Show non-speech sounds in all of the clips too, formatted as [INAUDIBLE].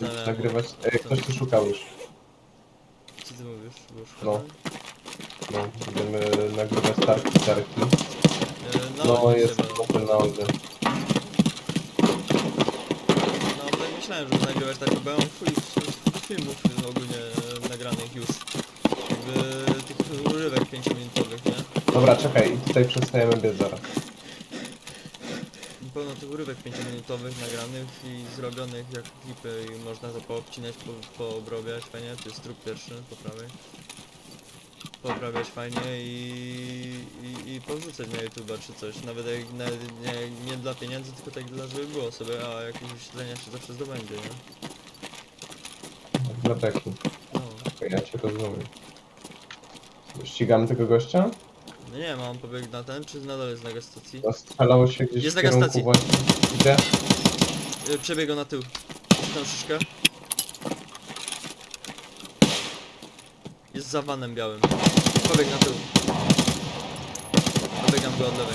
zastanawiałem. nagrywać. Ej, co- ktoś tu szukał już. Co ty mówisz? Było No. szukane? No, będziemy nagrywać tarki, tarki. E, No, Audi jest trzeba. open na Audi. No, tak myślałem, żeby nagrywać tak, bo ja mam chuj f- filmów ogólnie e, nagranych już. Jakby tych urywek 5-minutowych, nie? Dobra, czekaj, i tutaj przestajemy biec zaraz. Pełno tych urywek 5-minutowych nagranych i zrobionych jak klipy i można to poobcinać, po, poobrabiać fajnie. To jest trup pierwszy po prawej. Poobrabiać fajnie i, i, i powrzucać na YouTube'a czy coś. Nawet jak na, nie, nie dla pieniędzy, tylko tak dla żeby było sobie, a jakieś wyświetlenia się zawsze zdobędzie, nie? Dla beki. No. Ja cię rozumiem. Ścigamy tego gościa? No nie mam pobieg na ten, czy nadal jest na gastacji? Strzelało się gdzieś Jest w na kierunku gastacji. właśnie. Gdzie? Przebiegał na tył. Tam szyszkę. Jest za vanem białym. Pobieg na tył. Pobiegam go od lewej.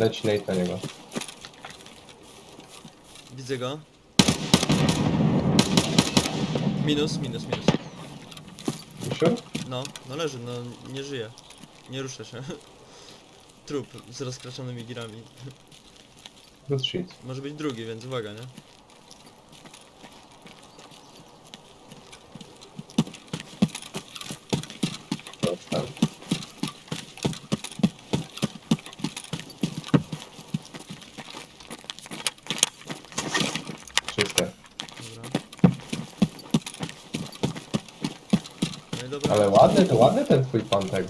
Leci Nate na niego. Widzę go. Minus, minus, minus. Misiur? No, no leży, no nie żyje. Nie rusza się. [LAUGHS] Trup z rozkraczonymi girami. Good shit. Może być drugi, więc uwaga, nie? Dostałem. Czyste. Dobra. No i dobra. Ale ładny, to ładny ten twój pan tego.